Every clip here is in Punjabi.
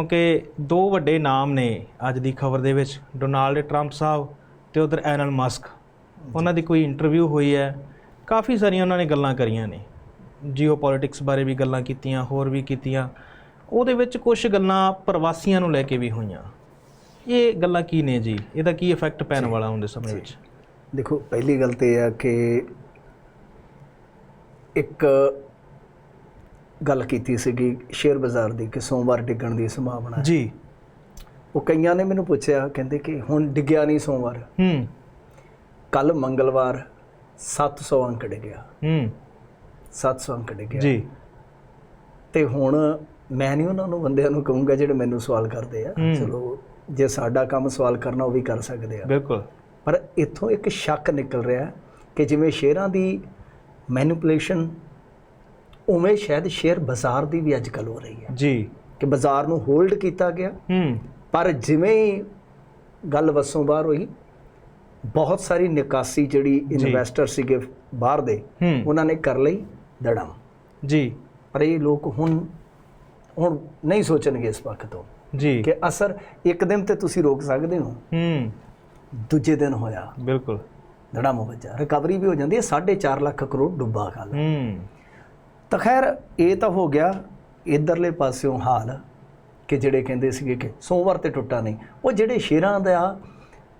ਕਿਉਂਕਿ ਦੋ ਵੱਡੇ ਨਾਮ ਨੇ ਅੱਜ ਦੀ ਖਬਰ ਦੇ ਵਿੱਚ ਡੋਨਾਲਡ ਟਰੰਪ ਸਾਹਿਬ ਤੇ ਉਧਰ ਐਲਨ ਮਸਕ। ਉਹਨਾਂ ਦੀ ਕੋਈ ਇੰਟਰਵਿਊ ਹੋਈ ਹੈ। ਕਾਫੀ ਸਾਰੀਆਂ ਉਹਨਾਂ ਨੇ ਗੱਲਾਂ ਕਰੀਆਂ ਨੇ। ਜੀਓਪੋਲਿਟਿਕਸ ਬਾਰੇ ਵੀ ਗੱਲਾਂ ਕੀਤੀਆਂ ਹੋਰ ਵੀ ਕੀਤੀਆਂ। ਉਹਦੇ ਵਿੱਚ ਕੁਝ ਗੱਲਾਂ ਪ੍ਰਵਾਸੀਆਂ ਨੂੰ ਲੈ ਕੇ ਵੀ ਹੋਈਆਂ। ਇਹ ਗੱਲਾਂ ਕੀ ਨੇ ਜੀ? ਇਹਦਾ ਕੀ ਇਫੈਕਟ ਪੈਣ ਵਾਲਾ ਹੁੰਦੇ ਸਮੇਂ ਵਿੱਚ? ਦੇਖੋ ਪਹਿਲੀ ਗੱਲ ਤੇ ਇਹ ਆ ਕਿ ਇੱਕ ਗੱਲ ਕੀਤੀ ਸੀਗੀ ਸ਼ੇਅਰ ਬਾਜ਼ਾਰ ਦੀ ਕਿ ਸੋਮਵਾਰ ਡਿੱਗਣ ਦੀ ਸੰਭਾਵਨਾ ਹੈ। ਜੀ। ਉਹ ਕਈਆਂ ਨੇ ਮੈਨੂੰ ਪੁੱਛਿਆ ਕਹਿੰਦੇ ਕਿ ਹੁਣ ਡਿੱਗਿਆ ਨਹੀਂ ਸੋਮਵਾਰ। ਹੂੰ। ਕੱਲ ਮੰਗਲਵਾਰ 700 ਅੰਕ ਡਿੱਗਿਆ। ਹੂੰ। 700 ਅੰਕ ਡਿੱਗਿਆ। ਜੀ। ਤੇ ਹੁਣ ਮੈਂ ਨਹੀਂ ਉਹਨਾਂ ਨੂੰ ਬੰਦਿਆਂ ਨੂੰ ਕਹੂੰਗਾ ਜਿਹੜੇ ਮੈਨੂੰ ਸਵਾਲ ਕਰਦੇ ਆ। ਚਲੋ ਜੇ ਸਾਡਾ ਕੰਮ ਸਵਾਲ ਕਰਨਾ ਉਹ ਵੀ ਕਰ ਸਕਦੇ ਆ। ਬਿਲਕੁਲ। ਪਰ ਇੱਥੋਂ ਇੱਕ ਸ਼ੱਕ ਨਿਕਲ ਰਿਹਾ ਕਿ ਜਿਵੇਂ ਸ਼ੇਅਰਾਂ ਦੀ ਮੈਨੀਪੂਲੇਸ਼ਨ ਉਵੇਂ ਸ਼ਾਇਦ ਸ਼ੇਅਰ ਬਾਜ਼ਾਰ ਦੀ ਵੀ ਅੱਜਕੱਲ ਹੋ ਰਹੀ ਹੈ। ਜੀ। ਕਿ ਬਾਜ਼ਾਰ ਨੂੰ ਹੋਲਡ ਕੀਤਾ ਗਿਆ। ਹੂੰ। ਪਰ ਜਿਵੇਂ ਹੀ ਗੱਲ ਵਸੋਂ ਬਾਹਰ ਹੋਈ ਬਹੁਤ ਸਾਰੀ ਨਿਕਾਸੀ ਜਿਹੜੀ ਇਨਵੈਸਟਰ ਸੀਗੇ ਬਾਹਰ ਦੇ ਹੂੰ। ਉਹਨਾਂ ਨੇ ਕਰ ਲਈ ਦੜਮ। ਜੀ। ਪਰ ਇਹ ਲੋਕ ਹੁਣ ਹੁਣ ਨਹੀਂ ਸੋਚਣਗੇ ਇਸ ਪੱਖ ਤੋਂ ਜੀ। ਕਿ ਅਸਰ ਇੱਕ ਦਿਨ ਤੇ ਤੁਸੀਂ ਰੋਕ ਸਕਦੇ ਹੋ। ਹੂੰ। ਦੂਜੇ ਦਿਨ ਹੋਇਆ। ਬਿਲਕੁਲ। ਧੜਮ ਵੱਜਾ ਰਿਕਵਰੀ ਵੀ ਹੋ ਜਾਂਦੀ ਹੈ। 4.5 ਲੱਖ ਕਰੋੜ ਡੁੱਬਾ ਕੱਲ ਹੂੰ। ਤਾਂ ਖੈਰ ਇਹ ਤਾਂ ਹੋ ਗਿਆ ਇਧਰਲੇ ਪਾਸਿਓਂ ਹਾਲ ਕਿ ਜਿਹੜੇ ਕਹਿੰਦੇ ਸੀਗੇ ਕਿ ਸੋਮਵਾਰ ਤੇ ਟੁੱਟਾ ਨਹੀਂ। ਉਹ ਜਿਹੜੇ ਸ਼ੇਅਰਾਂ ਦਾ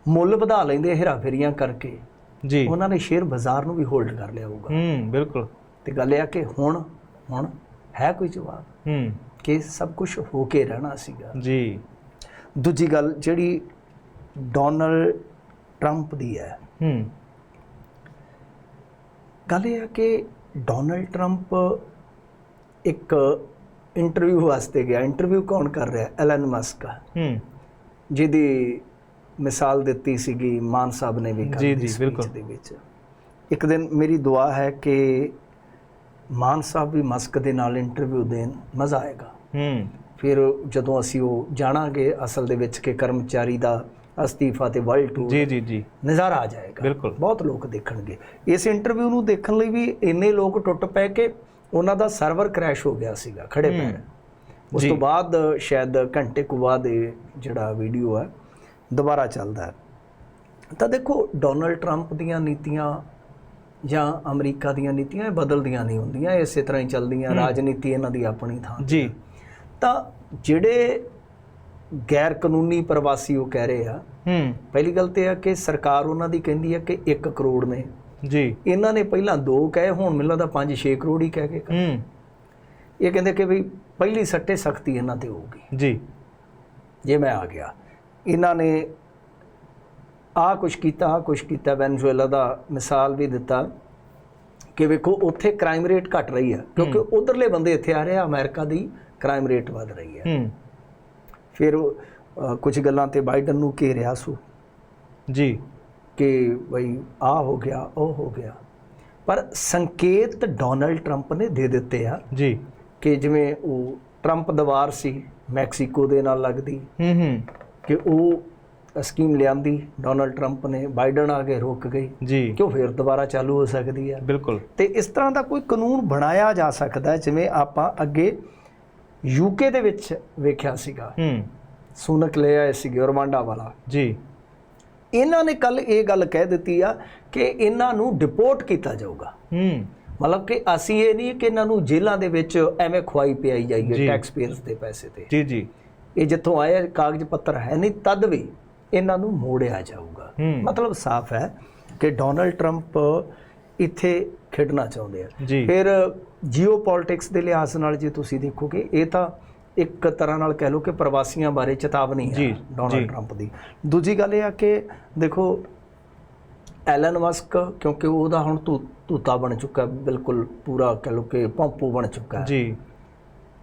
ਮੁੱਲ ਵਧਾ ਲੈਂਦੇ ਹੇਰਾਫੇਰੀਆਂ ਕਰਕੇ ਜੀ। ਉਹਨਾਂ ਨੇ ਸ਼ੇਅਰ ਬਾਜ਼ਾਰ ਨੂੰ ਵੀ ਹੋਲਡ ਕਰ ਲਿਆ ਹੋਊਗਾ। ਹੂੰ ਬਿਲਕੁਲ। ਤੇ ਗੱਲ ਇਹ ਆ ਕਿ ਹੁਣ ਹੁਣ ਹੈ ਕੋਈ ਜਵਾਬ? ਹੂੰ। ਕਿ ਸਭ ਕੁਝ ਹੋ ਕੇ ਰਹਿਣਾ ਸੀਗਾ। ਜੀ। ਦੂਜੀ ਗੱਲ ਜਿਹੜੀ ਡੋਨਲਡ ਟਰੰਪ ਦੀ ਹੈ। ਹੂੰ। ਗੱਲ ਇਹ ਆ ਕਿ ਡੋਨਲਡ ਟਰੰਪ ਇੱਕ ਇੰਟਰਵਿਊ ਵਾਸਤੇ ਗਿਆ। ਇੰਟਰਵਿਊ ਕੌਣ ਕਰ ਰਿਹਾ? Elon Musk. ਹੂੰ। ਜਿਹਦੀ ਮਿਸਾਲ ਦਿੱਤੀ ਸੀਗੀ ਮਾਨ ਸਾਹਿਬ ਨੇ ਵੀ ਜੀ, ਜੀ, ਬਿਲਕੁਲ। ਦੇ ਵਿੱਚ। ਇੱਕ ਦਿਨ ਮੇਰੀ ਦੁਆ ਹੈ ਕਿ ਮਾਨ ਸਾਹਿਬ ਵੀ ਮਸਕ ਦੇ ਨਾਲ ਇੰਟਰਵਿਊ ਦੇਣ ਮਜ਼ਾ ਆਏਗਾ। ਹੂੰ। ਫਿਰ ਜਦੋਂ ਅਸੀਂ ਉਹ ਜਾਣਾਂਗੇ ਅਸਲ ਦੇ ਵਿੱਚ ਕਿ ਕਰਮਚਾਰੀ ਦਾ ਅਸਤੀਫਾ ਤੇ ਵਰਲਡ ਟੂਰ ਜੀ ਜੀ ਜੀ। ਨਜ਼ਾਰਾ ਆ ਜਾਏਗਾ। ਬਿਲਕੁਲ। ਬਹੁਤ ਲੋਕ ਦੇਖਣਗੇ। ਇਸ ਇੰਟਰਵਿਊ ਨੂੰ ਦੇਖਣ ਲਈ ਵੀ ਇੰਨੇ ਲੋਕ ਟੁੱਟ ਪਏ ਕਿ ਉਹਨਾਂ ਦਾ ਸਰਵਰ ਕ੍ਰੈਸ਼ ਹੋ ਗਿਆ ਸੀਗਾ ਖੜੇ ਪੈਰ ਉਸ। ਤੋਂ ਬਾਅਦ ਸ਼ਾਇਦ ਘੰਟੇ ਕੁ ਬਾਅਦ ਇਹ ਜਿਹੜਾ ਵੀਡੀਓ ਹੈ ਦੁਬਾਰਾ ਚੱਲਦਾ ਹੈ। ਤਾਂ ਦੇਖੋ ਡੋਨਲਡ ਟਰੰਪ ਦੀਆਂ ਨੀਤੀਆਂ ਜਾਂ ਅਮਰੀਕਾ ਦੀਆਂ ਨੀਤੀਆਂ ਇਹ ਬਦਲਦੀਆਂ ਨਹੀਂ ਹੁੰਦੀਆਂ ਇਸੇ ਤਰ੍ਹਾਂ ਹੀ ਚੱਲਦੀਆਂ ਰਾਜਨੀਤੀ ਇਹਨਾਂ ਦੀ ਆਪਣੀ ਥਾਂ ਜੀ। ਤਾਂ ਜਿਹੜੇ ਗੈਰ ਕਾਨੂੰਨੀ ਪ੍ਰਵਾਸੀ ਉਹ ਕਹਿ ਰਹੇ ਆ। ਹੂੰ। ਪਹਿਲੀ ਗੱਲ ਤੇ ਆ ਕਿ ਸਰਕਾਰ ਉਹਨਾਂ ਦੀ ਕਹਿੰਦੀ ਹੈ ਕਿ 1 ਕਰੋੜ ਨੇ। ਜੀ। ਇਹਨਾਂ ਨੇ ਪਹਿਲਾਂ 2 ਕਹੇ ਹੁਣ ਮੈਨੂੰ ਲੱਗਦਾ 5-6 ਕਰੋੜ ਹੀ ਕਹਿ ਕੇ ਹੂੰ। ਇਹ ਕਹਿੰਦੇ ਕਿ ਵੀ ਪਹਿਲੀ ਸੱਟੇ ਸਖਤੀ ਇਹਨਾਂ ਤੇ ਹੋਊਗੀ। ਜੀ। ਜੇ ਮੈਂ ਆ ਗਿਆ। ਇਹਨਾਂ ਨੇ ਆ ਕੁਛ ਕੀਤਾ ਆ ਕੁਛ ਕੀਤਾ ਵੈਨਜ਼ੂਏਲਾ ਦਾ ਮਿਸਾਲ ਵੀ ਦਿੱਤਾ ਕਿ ਵੇਖੋ ਉੱਥੇ ਕ੍ਰਾਈਮ ਰੇਟ ਘਟ ਰਹੀ ਹੈ ਕਿਉਂਕਿ ਉਧਰਲੇ ਬੰਦੇ ਇੱਥੇ ਆ ਰਹੇ ਆ ਅਮਰੀਕਾ ਦੀ ਕ੍ਰਾਈਮ ਰੇਟ ਵਧ ਰਹੀ ਹੈ ਹੂੰ। ਫਿਰ ਕੁਝ ਗੱਲਾਂ ਤੇ ਬਾਈਡਨ ਨੂੰ ਘੇਰਿਆ ਸੂ। ਜੀ। ਕਿ ਬਈ ਆ ਹੋ ਗਿਆ ਉਹ ਹੋ ਗਿਆ। ਪਰ ਸੰਕੇਤ ਡੋਨਲਡ ਟਰੰਪ ਨੇ ਦੇ ਦਿੱਤੇ ਆ। ਜੀ। ਕਿ ਜਿਵੇਂ ਉਹ ਟਰੰਪ ਦਵਾਰ ਸੀ ਮੈਕਸੀਕੋ ਦੇ ਨਾਲ ਲੱਗਦੀ। ਹੂੰ ਹੂੰ। ਕਿ ਉਹ ਸਕੀਮ ਲਿਆਂਦੀ ਡੋਨਲਡ ਟਰੰਪ ਨੇ ਬਾਈਡਨ ਆ ਕੇ ਰੁਕ ਗਈ। ਜੀ। ਕਿ ਉਹ ਫਿਰ ਦੁਬਾਰਾ ਚਾਲੂ ਹੋ ਸਕਦੀ ਹੈ ਬਿਲਕੁਲ। ਤੇ ਇਸ ਤਰ੍ਹਾਂ ਦਾ ਕੋਈ ਕਾਨੂੰਨ ਬਣਾਇਆ ਜਾ ਸਕਦਾ ਜਿਵੇਂ ਆਪਾਂ ਅੱਗੇ ਯੂਕੇ ਦੇ ਵਿੱਚ ਵੇਖਿਆ ਸੀਗਾ। ਹੂੰ। ਸੁਨਕ ਲੈ ਆਏ ਸੀਗੇ ਰਵਾਂਡਾ ਵਾਲਾ। ਜੀ। ਇਹਨਾਂ ਨੇ ਕੱਲ ਇਹ ਗੱਲ ਕਹਿ ਦਿੱਤੀ ਆ ਕਿ ਇਹਨਾਂ ਨੂੰ ਡਿਪੋਰਟ ਕੀਤਾ ਜਾਊਗਾ। ਹੂੰ। ਮਤਲਬ ਕਿ ਅਸੀਂ ਇਹ ਨਹੀਂ ਕਿ ਇਹਨਾਂ ਨੂੰ ਜੇਲ੍ਹਾਂ ਦੇ ਵਿੱਚ ਐਵੇਂ ਖਵਾਈ ਪਿਆਈ। ਜਾਈਏ ਟੈਕਸ ਪੇਅਰਸ ਦੇ ਪੈਸੇ ਤੇ। ਜੀ ਜੀ। ਇਹ ਜਿੱਥੋਂ ਆਇਆ ਕਾਗਜ਼ ਪੱਤਰ ਹੈ ਨਹੀਂ ਤਦ ਵੀ ਇਹਨਾਂ ਨੂੰ ਮੋੜਿਆ ਜਾਊਗਾ। ਮਤਲਬ ਸਾਫ਼ ਹੈ ਕਿ ਡੋਨਲਡ ਟਰੰਪ ਇੱਥੇ ਖੇਡਣਾ ਚਾਹੁੰਦੇ ਆ। ਫਿਰ ਜੀਓਪੋਲਿਟਿਕਸ ਦੇ ਲਿਹਾਜ਼ ਨਾਲ ਜੇ ਤੁਸੀਂ ਦੇਖੋਗੇ ਇਹ ਤਾਂ ਇੱਕ ਤਰ੍ਹਾਂ ਨਾਲ ਕਹਿ ਲਓ ਕਿ ਪ੍ਰਵਾਸੀਆਂ ਬਾਰੇ ਚੇਤਾਵਨੀ ਹੈ। ਡੋਨਲਡ ਟਰੰਪ ਦੀ। ਦੂਜੀ ਗੱਲ ਇਹ ਆ ਕਿ ਦੇਖੋ ਐਲਨ ਮਸਕ ਕਿਉਂਕਿ ਉਹਦਾ ਹੁਣ ਧੂਤਾ ਬਣ ਚੁੱਕਾ ਬਿਲਕੁਲ ਪੂਰਾ ਕਹਿ ਲਓ ਕਿ ਪੰਪੂ ਬਣ ਚੁੱਕਾ ਹੈ। ਜੀ।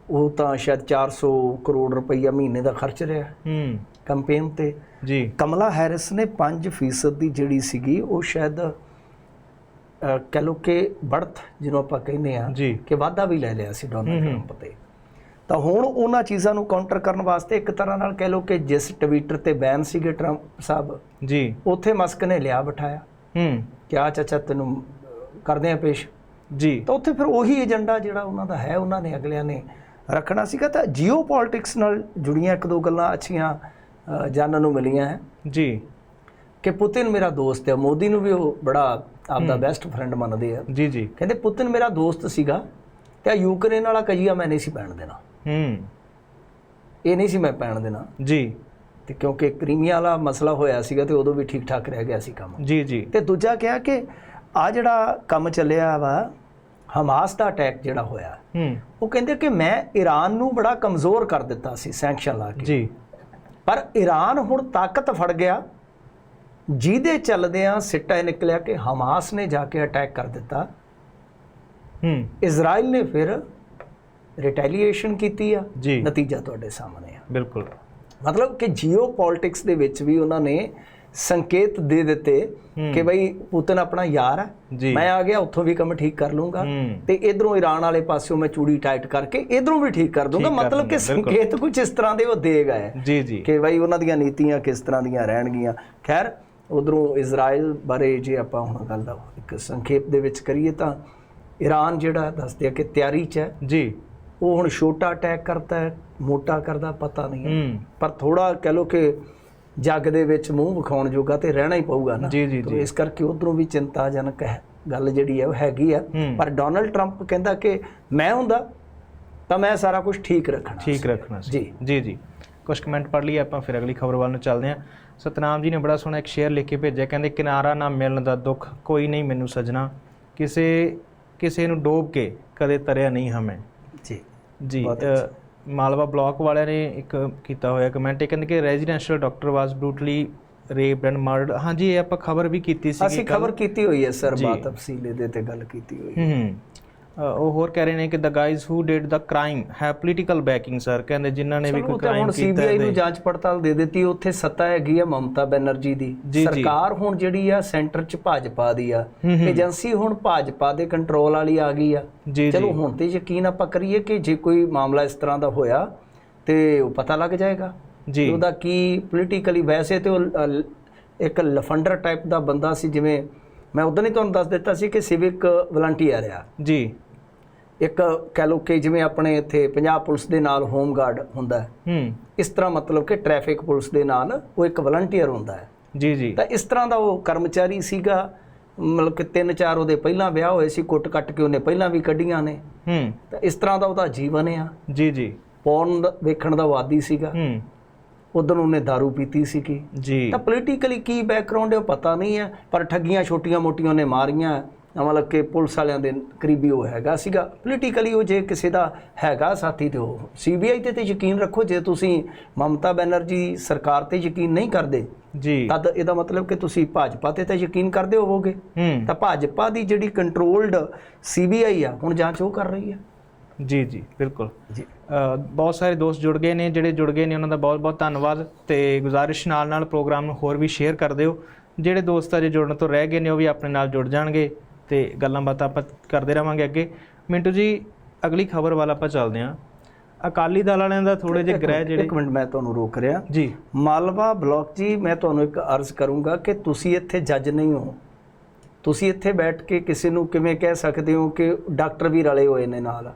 ਉਹ ਤਾਂ ਸ਼ਾਇਦ 400 ਕਰੋੜ ਰੁਪਈਆ ਮਹੀਨੇ ਦਾ ਖਰਚ ਰਿਹਾ ਹੂੰ। ਕੈਂਪੇਨ ਤੇ। ਜੀ। ਕਮਲਾ ਹੈਰਿਸ ਨੇ 5% ਦੀ ਜਿਹੜੀ ਸੀਗੀ ਉਹ ਸ਼ਾਇਦ ਕਹਿ ਲਓ ਕਿ ਬੜਤ ਜਿਹਨੂੰ ਆਪਾਂ ਕਹਿੰਦੇ ਆ ਕਿ ਵਾਧਾ ਵੀ ਲੈ ਲਿਆ ਸੀ ਡੋਨਲਡ। ਟਰੰਪ ਤੇ। ਤਾਂ ਹੁਣ ਉਹਨਾਂ ਚੀਜ਼ਾਂ ਨੂੰ ਕਾਊਂਟਰ ਕਰਨ ਵਾਸਤੇ ਇੱਕ ਤਰ੍ਹਾਂ ਨਾਲ ਕਹਿ ਲਓ ਕਿ ਜਿਸ ਟਵਿੱਟਰ ਤੇ ਬੈਨ ਸੀਗੇ ਟਰੰਪ ਸਾਹਿਬ ਜੀ। ਉੱਥੇ ਮਸਕ ਨੇ ਲਿਆ ਬਿਠਾਇਆ। ਹੂੰ। ਕਿ ਆ ਚਾਚਾ ਤੈਨੂੰ ਕਰਦੇ ਆ ਪੇਸ਼? ਜੀ। ਤਾਂ ਉੱਥੇ ਫਿਰ ਉਹੀ ਏਜੰਡਾ ਜਿਹੜਾ ਉਹਨਾਂ ਦਾ ਹੈ ਉਹਨਾਂ ਨੇ ਅਗਲਿਆਂ ਨੇ ਰੱਖਣਾ ਸੀਗਾ। ਤਾਂ ਜੀਓ ਪੋਲਿਟਿਕਸ ਨਾਲ ਜੁੜੀਆਂ ਇੱਕ ਦੋ ਗੱਲਾਂ ਅੱਛੀਆਂ ਜਾਣਨ ਨੂੰ ਮਿਲੀਆਂ ਹੈ। ਜੀ। ਕਿ ਪੁਤਿਨ ਮੇਰਾ ਦੋਸਤ ਹੈ ਮੋਦੀ ਨੂੰ ਵੀ ਉਹ ਬੜਾ ਆਪਦਾ ਬੈਸਟ ਫਰੈਂਡ ਮੰਨਦੇ ਆ। ਜੀ ਜੀ। ਕਹਿੰਦੇ ਪੁਤਿਨ ਮੇਰਾ ਦੋਸਤ ਸੀਗਾ ਤੇ ਯੂਕਰੇਨ ਵਾਲਾ ਕਜੀਆ ਮੈਂ ਨਹੀਂ ਸੀ ਪੈਣ ਦੇਣਾ। ਹੂੰ। ਇਹ ਨਹੀਂ ਸੀ ਮੈਂ ਪੈਣ ਦੇਣਾ। ਜੀ। ਤੇ ਕਿਉਂਕਿ ਕ੍ਰੀਮੀਆ ਵਾਲਾ ਮਸਲਾ ਹੋਇਆ ਸੀਗਾ ਤੇ ਉਦੋਂ ਵੀ ਠੀਕ ਠਾਕ ਰਹਿ ਗਿਆ ਸੀ ਕੰਮ। ਜੀ ਜੀ। ਤੇ ਦੂਜਾ ਕਿਹਾ ਕਿ ਆ ਜਿਹੜਾ ਕੰਮ ਚੱਲਿਆ ਵਾ ਹਮਾਸ ਦਾ ਅਟੈਕ ਜਿਹੜਾ ਹੋਇਆ ਹੂੰ। ਉਹ ਕਹਿੰਦੇ ਕਿ ਮੈਂ ਈਰਾਨ ਨੂੰ ਬੜਾ ਕਮਜ਼ੋਰ ਕਰ ਦਿੱਤਾ ਸੀ ਸੈਂਕਸ਼ਨ ਲਾ ਕੇ। ਜੀ। ਪਰ ਈਰਾਨ ਹੁਣ ਤਾਕਤ ਫੜ ਗਿਆ। ਜਿਹਦੇ ਚੱਲਦਿਆਂ ਸਿੱਟਾ ਇਹ ਨਿਕਲਿਆ ਕਿ ਹਮਾਸ ਨੇ ਜਾ ਕੇ ਅਟੈਕ ਕਰ ਦਿੱਤਾ। ਹੂੰ। ਇਜ਼ਰਾਈਲ ਨੇ ਫਿਰ ਰਿਟੈਲੀਏਸ਼ਨ ਕੀਤੀ ਆ। ਨਤੀਜਾ ਤੁਹਾਡੇ ਸਾਹਮਣੇ ਆ। ਬਿਲਕੁਲ। ਮਤਲਬ ਕਿ ਜੀਓ ਪੋਲਿਟਿਕਸ ਦੇ ਵਿੱਚ ਵੀ ਉਹਨਾਂ ਨੇ ਸੰਕੇਤ ਦੇ ਦਿੱਤੇ। ਕਿ ਬਈ ਪੁਤਨ ਆਪਣਾ ਯਾਰ ਹੈ ਮੈਂ ਆ ਗਿਆ ਉੱਥੋਂ ਵੀ ਕੰਮ ਠੀਕ ਕਰ ਲੂੰਗਾ। ਤੇ ਇਧਰੋਂ ਈਰਾਨ ਵਾਲੇ ਪਾਸਿਓਂ ਮੈਂ ਚੂੜੀ ਟਾਈਟ ਕਰਕੇ ਇਧਰੋਂ ਵੀ ਠੀਕ ਕਰ ਦੂੰਗਾ। ਮਤਲਬ ਕਿ। ਸੰਕੇਤ ਕੁਝ ਇਸ ਤਰ੍ਹਾਂ ਦੇ ਉਹ ਦੇ ਗਏ ਜੀ ਜੀ। ਕਿ ਬਈ ਉਹਨਾਂ ਦੀਆਂ ਨੀਤੀਆਂ ਕਿਸ ਤਰ੍ਹਾਂ ਦੀਆਂ ਰਹਿਣਗੀਆਂ। ਖੈਰ ਉਧਰੋਂ ਇਜ਼ਰਾਈਲ ਬਾਰੇ ਜੇ ਆਪਾਂ ਹੁਣ ਗੱਲ ਦਾ ਇੱਕ ਸੰਖੇਪ ਦੇ ਵਿੱਚ ਕਰੀਏ ਤਾਂ ਈਰਾਨ ਜਿਹੜਾ ਦੱਸਦੇ ਆ ਕਿ ਤਿਆਰੀ 'ਚ ਹੈ। ਜੀ। ਉਹ ਹੁਣ ਛੋਟਾ ਅਟੈਕ ਕਰਦਾ ਹੈ ਮੋਟਾ ਕਰਦਾ ਪਤਾ ਨਹੀਂ ਪਰ ਥੋੜਾ ਕਹਿ ਲੋ ਕਿ ਜੱਗ ਦੇ ਵਿੱਚ ਮੂੰਹ ਵਿਖਾਉਣ ਜੋਗਾ ਤੇ ਰਹਿਣਾ ਹੀ ਪਊਗਾ ਨਾ। ਜੀ ਜੀ ਇਸ ਕਰਕੇ ਉਧਰੋਂ ਵੀ ਚਿੰਤਾਜਨਕ ਹੈ ਗੱਲ ਜਿਹੜੀ ਹੈ ਉਹ ਹੈਗੀ ਆ। ਪਰ ਡੋਨਲਡ ਟਰੰਪ ਕਹਿੰਦਾ ਕਿ ਮੈਂ ਹੁੰਦਾ ਤਾਂ ਮੈਂ ਸਾਰਾ ਕੁਝ ਠੀਕ ਰੱਖਣਾ ਠੀਕ ਰੱਖਣਾ ਜੀ। ਜੀ ਜੀ। ਕੁਝ ਕਮੈਂਟ ਪੜ੍ਹ ਲਈਏ ਆਪਾਂ ਫਿਰ ਅਗਲੀ ਖਬਰ ਵੱਲ ਨੂੰ ਚੱਲਦੇ ਹਾਂ। ਸਤਨਾਮ ਜੀ ਨੇ ਬੜਾ ਸੋਹਣਾ ਇੱਕ ਸ਼ੇਅਰ ਲਿਖ ਕੇ ਭੇਜਿਆ ਕਹਿੰਦੇ ਕਿਨਾਰਾ ਨਾ ਮਿਲਣ ਦਾ ਦੁੱਖ ਕੋਈ ਨਹੀਂ ਮੈਨੂੰ ਸਜਣਾ। ਕਿਸੇ ਕਿਸੇ ਨੂੰ ਡੋਬ ਕੇ ਕਦੇ ਤਰਿਆ ਨਹੀਂ ਹਮੇ। ਜੀ ਜੀ ਮਾਲਵਾ ਬਲਾਕ ਵਾਲਿਆਂ ਨੇ ਇੱਕ ਕੀਤਾ ਹੋਇਆ ਕਮੈਂਟ ਇਹ ਕਹਿੰਦੇ ਕਿ residential doctor was brutally raped and murder ਹਾਂਜੀ ਇਹ ਆਪਾਂ ਖਬਰ ਵੀ ਕੀਤੀ ਸੀ ਅਸੀਂ ਖਬਰ ਕੀਤੀ ਹੋਈ ਹੈ ਸਰ। ਬਾਤ ਤਫਸੀਲ ਇਹਦੇ ਤੇ ਗੱਲ ਕੀਤੀ ਹੋਈ ਹੈ। ਉਹ ਹੋਰ ਕਹਿ ਰਹੇ ਨੇ ਕਿ the guys who did the crime have political backing sir ਕਹਿੰਦੇ ਜਿਨ੍ਹਾਂ ਨੇ ਵੀ ਕੋਈ ਉਹ ਤਾਂ ਕ੍ਰਾਈਮ ਹੁਣ ਕੀਤਾ ਸੀਬੀਆਈ ਨੂੰ ਹੈ ਜਾਂਚ ਪੜਤਾਲ ਦੇ ਦਿੱਤੀ ਉੱਥੇ ਸੱਤਾ ਹੈਗੀ ਹੈ ਮਮਤਾ ਬੈਨਰਜੀ ਦੀ। ਸਰਕਾਰ ਹੁਣ ਜਿਹੜੀ ਆ ਸੈਂਟਰ 'ਚ ਭਾਜਪਾ ਦੀ ਆ। ਹੂੰ, ਹੂੰ। ਏਜੰਸੀ ਹੁਣ ਭਾਜਪਾ ਦੇ ਕੰਟਰੋਲ ਵਾਲੀ ਆ ਗਈ ਆ। ਚਲੋ ਹੁਣ ਤੇ ਯਕੀਨ ਆਪਾਂ ਕਰੀਏ ਕਿ ਜੇ ਕੋਈ ਮਾਮਲਾ ਇਸ ਤਰ੍ਹਾਂ ਦਾ ਹੋਇਆ ਤੇ ਉਹ ਪਤਾ ਲੱਗ ਜਾਏਗਾ। ਜੀ। ਉਹਦਾ ਕੀ ਪੋਲੀਟੀਕਲੀ ਵੈਸੇ ਤੇ ਉਹ ਇੱਕ ਲਫੰਡਰ ਟਾਈਪ ਦਾ ਬੰਦਾ ਸੀ ਜਿਵੇਂ ਮੈਂ ਉਦੋਂ ਹੀ ਤੁਹਾਨੂੰ ਦੱਸ ਦਿੱਤਾ ਸੀ ਕਿ ਸਿਵਿਕ ਵਲੰਟੀਅਰ ਆ। ਜੀ। ਇੱਕ ਕਹਿ ਲਓ ਕਿ ਜਿਵੇਂ ਆਪਣੇ ਇੱਥੇ ਪੰਜਾਬ ਪੁਲਿਸ ਦੇ ਨਾਲ ਹੋਮ ਗਾਰਡ ਹੁੰਦਾ ਹੈ। ਹੂੰ। ਇਸ ਤਰ੍ਹਾਂ ਮਤਲਬ ਕਿ ਟ੍ਰੈਫਿਕ ਪੁਲਿਸ ਦੇ ਨਾਲ ਉਹ ਇੱਕ ਵਲੰਟੀਅਰ ਹੁੰਦਾ ਹੈ। ਜੀ ਜੀ। ਤਾਂ ਇਸ ਤਰ੍ਹਾਂ ਦਾ ਉਹ ਕਰਮਚਾਰੀ ਸੀਗਾ ਮਤਲਬ ਕਿ ਤਿੰਨ ਚਾਰ ਉਹਦੇ ਪਹਿਲਾਂ ਵਿਆਹ ਹੋਏ ਸੀ ਕੁੱਟ ਕੱਟ ਕੇ ਉਹਨੇ ਪਹਿਲਾਂ ਵੀ ਕੱਢੀਆਂ ਨੇ। ਹੂੰ। ਤਾਂ ਇਸ ਤਰ੍ਹਾਂ ਦਾ ਉਹਦਾ ਜੀਵਨ ਆ। ਜੀ ਜੀ। ਦਾ- ਵੇਖਣ ਦਾ ਵਾਦੀ ਸੀਗਾ। ਹੂੰ। ਉਦੋਂ ਉਹਨੇ दारू ਪੀਤੀ ਸੀਗੀ। ਜੀ। ਤਾਂ ਪੋਲੀਟੀਕਲੀ ਕੀ ਬੈਕਗ੍ਰਾਉਂਡ ਹੈ ਉਹ ਪਤਾ ਨਹੀਂ ਹੈ ਪਰ ਠੱਗੀਆਂ ਛੋਟੀਆਂ ਮੋਟੀਆਂ ਉਹਨੇ ਮਾਰੀਆਂ। ਮਤਲਬ ਕਿ ਪੁਲਿਸ ਵਾਲਿਆਂ ਦੇ ਕਰੀਬੀ ਉਹ ਹੈਗਾ ਸੀਗਾ। ਪੋਲੀਟੀਕਲੀ ਉਹ ਜੇ ਕਿਸੇ ਦਾ ਹੈਗਾ ਸਾਥੀ ਤੇ ਉਹ ਸੀਬੀਆਈ ਤੇ ਤੇ ਯਕੀਨ ਰੱਖੋ ਜੇ ਤੁਸੀਂ ਮਮਤਾ ਬੈਨਰਜੀ ਸਰਕਾਰ ਤੇ ਯਕੀਨ ਨਹੀਂ ਕਰਦੇ ਜੀ। ਤਦ ਇਹਦਾ ਮਤਲਬ ਕਿ ਤੁਸੀਂ ਭਾਜਪਾ ਤੇ ਤਾਂ ਯਕੀਨ ਕਰਦੇ ਹੋਵੋਗੇ। ਤਾਂ ਭਾਜਪਾ ਦੀ ਜਿਹੜੀ ਕੰਟਰੋਲਡ ਸੀਬੀਆਈ ਆ ਹੁਣ ਜਾਂਚ ਉਹ ਕਰ ਰਹੀ ਹੈ। ਜੀ ਜੀ ਬਿਲਕੁਲ। ਜੀ। ਬਹੁਤ ਸਾਰੇ ਦੋਸਤ ਜੁੜ ਗਏ ਨੇ ਜਿਹੜੇ ਜੁੜ ਗਏ ਨੇ ਉਹਨਾਂ ਦਾ ਬਹੁਤ ਬਹੁਤ ਧੰਨਵਾਦ ਤੇ ਗੁਜ਼ਾਰਿਸ਼ ਨਾਲ ਨਾਲ ਪ੍ਰੋਗਰਾਮ ਨੂੰ ਹੋਰ ਵੀ ਸ਼ੇਅਰ ਕਰ ਦਿਓ। ਜਿਹੜੇ ਦੋਸਤ ਅਜੇ ਜੁੜਨ ਤੋਂ ਰਹਿ ਗਏ ਨੇ ਉਹ ਵੀ ਆਪਣੇ ਨਾਲ ਜੁੜ ਜਾਣਗੇ। ਤੇ ਗੱਲਾਂ ਬਾਤਾਂ ਆਪਾਂ ਕਰਦੇ ਰਵਾਂਗੇ ਅੱਗੇ। ਮਿੰਟੂ ਜੀ ਅਗਲੀ ਖਬਰ ਵੱਲ ਆਪਾਂ ਚੱਲਦੇ ਹਾਂ। ਅਕਾਲੀ ਦਲ ਵਾਲਿਆਂ ਦਾ ਥੋੜੇ ਜਿਹੇ ਗ੍ਰਹਿ ਜਿਹੜੇ ਇੱਕ ਮਿੰਟ ਮੈਂ ਤੁਹਾਨੂੰ ਰੋਕ ਰਿਹਾ। ਜੀ। ਮਾਲਵਾ ਬਲਾਕ ਜੀ ਮੈਂ ਤੁਹਾਨੂੰ ਇੱਕ ਅਰਜ਼ ਕਰੂੰਗਾ ਕਿ ਤੁਸੀਂ ਇੱਥੇ ਜੱਜ ਨਹੀਂ ਹੋ। ਤੁਸੀਂ ਇੱਥੇ ਬੈਠ ਕੇ ਕਿਸੇ ਨੂੰ ਕਿਵੇਂ ਕਹਿ ਸਕਦੇ ਹੋ ਕਿ ਡਾਕਟਰ ਵੀ ਰਲੇ ਹੋਏ ਨੇ ਨਾਲ?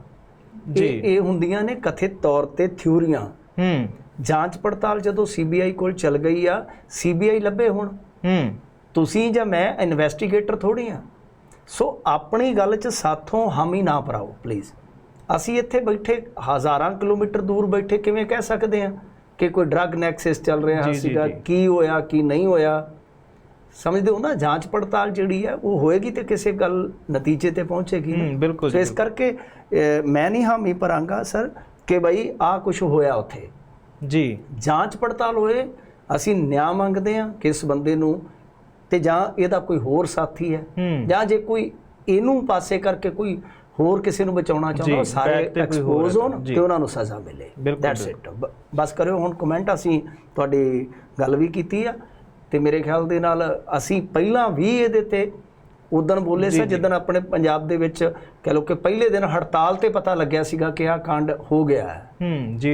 ਜੀ। ਇਹ ਹੁੰਦੀਆਂ ਨੇ ਕਥਿਤ ਤੌਰ ਤੇ ਥਿਊਰੀਆਂ। ਹੂੰ। ਜਾਂਚ ਪੜਤਾਲ ਜਦੋਂ ਸੀਬੀਆਈ ਕੋਲ ਚਲ ਗਈ ਆ ਸੀਬੀਆਈ ਲੱਭੇ ਹੁਣ? ਹੂੰ। ਤੁਸੀਂ ਜਾਂ ਮੈਂ ਇਨਵੈਸਟੀਗੇਟਰ ਥੋੜੀ ਆ? ਸੋ ਆਪਣੀ ਗੱਲ 'ਚ ਸਾਥੋਂ ਹਾਮੀ ਨਾ ਭਰਾਓ ਪਲੀਜ਼ ਅਸੀਂ ਇੱਥੇ ਬੈਠੇ ਹਜ਼ਾਰਾਂ ਕਿਲੋਮੀਟਰ ਦੂਰ ਬੈਠੇ ਕਿਵੇਂ ਕਹਿ ਸਕਦੇ ਆ ਕਿ ਕੋਈ ਡਰੱਗ ਨੈਕਸਸ ਚੱਲ ਰਿਹਾ ਸੀਗਾ। ਕੀ ਹੋਇਆ ਕੀ ਨਹੀਂ ਹੋਇਆ? ਸਮਝਦੇ ਹੋ ਨਾ ਜਾਂਚ ਪੜਤਾਲ ਜਿਹੜੀ ਹੈ ਉਹ ਹੋਏਗੀ ਤੇ ਕਿਸੇ ਗੱਲ ਨਤੀਜੇ ਤੇ ਪਹੁੰਚੇਗੀ ਬਿਲਕੁਲ ਸੋ ਇਸ ਕਰਕੇ ਮੈਂ ਨਹੀਂ ਹਾਮੀ ਭਰਾਂਗਾ ਸਰ ਕਿ ਬਈ ਆ ਕੁਝ ਹੋਇਆ ਉੱਥੇ। ਜੀ। ਜਾਂਚ ਪੜਤਾਲ ਹੋਏ ਅਸੀਂ ਨਿਆਂ ਮੰਗਦੇ ਹਾਂ ਕਿ ਇਸ ਬੰਦੇ ਨੂੰ ਤੇ ਜਾਂ ਇਹਦਾ ਕੋਈ ਹੋਰ ਸਾਥੀ ਹੈ ਜਾਂ ਜੇ ਕੋਈ ਇਹਨੂੰ ਪਾਸੇ ਕਰਕੇ ਕੋਈ ਹੋਰ ਕਿਸੇ ਨੂੰ ਬਚਾਉਣਾ ਚਾਹੁੰਦਾ ਸਾਰੇ ਐਕਸਪੋਜ਼ ਹੋਣ। ਤੇ ਉਹਨਾਂ ਨੂੰ ਸਜ਼ਾ ਮਿਲੇ। ਦੈਟਸ ਇਟ ਬਸ ਕਰਿਓ ਹੁਣ ਕਮੈਂਟ ਅਸੀਂ ਤੁਹਾਡੀ ਗੱਲ ਵੀ ਕੀਤੀ ਆ ਤੇ ਮੇਰੇ ਖਿਆਲ ਦੇ ਨਾਲ ਅਸੀਂ ਪਹਿਲਾਂ ਵੀ ਇਹਦੇ ਤੇ ਉਦੋਂ ਬੋਲੇ ਸੀ ਜਿੱਦਣ ਆਪਣੇ ਪੰਜਾਬ ਦੇ ਵਿੱਚ ਕਹ ਲੋ ਕਿ ਪਹਿਲੇ ਦਿਨ ਹੜਤਾਲ ਤੇ ਪਤਾ ਲੱਗਿਆ ਸੀਗਾ ਕਿ ਆਹ ਕਾਂਡ ਹੋ ਗਿਆ ਹੈ। ਹੂੰ ਜੀ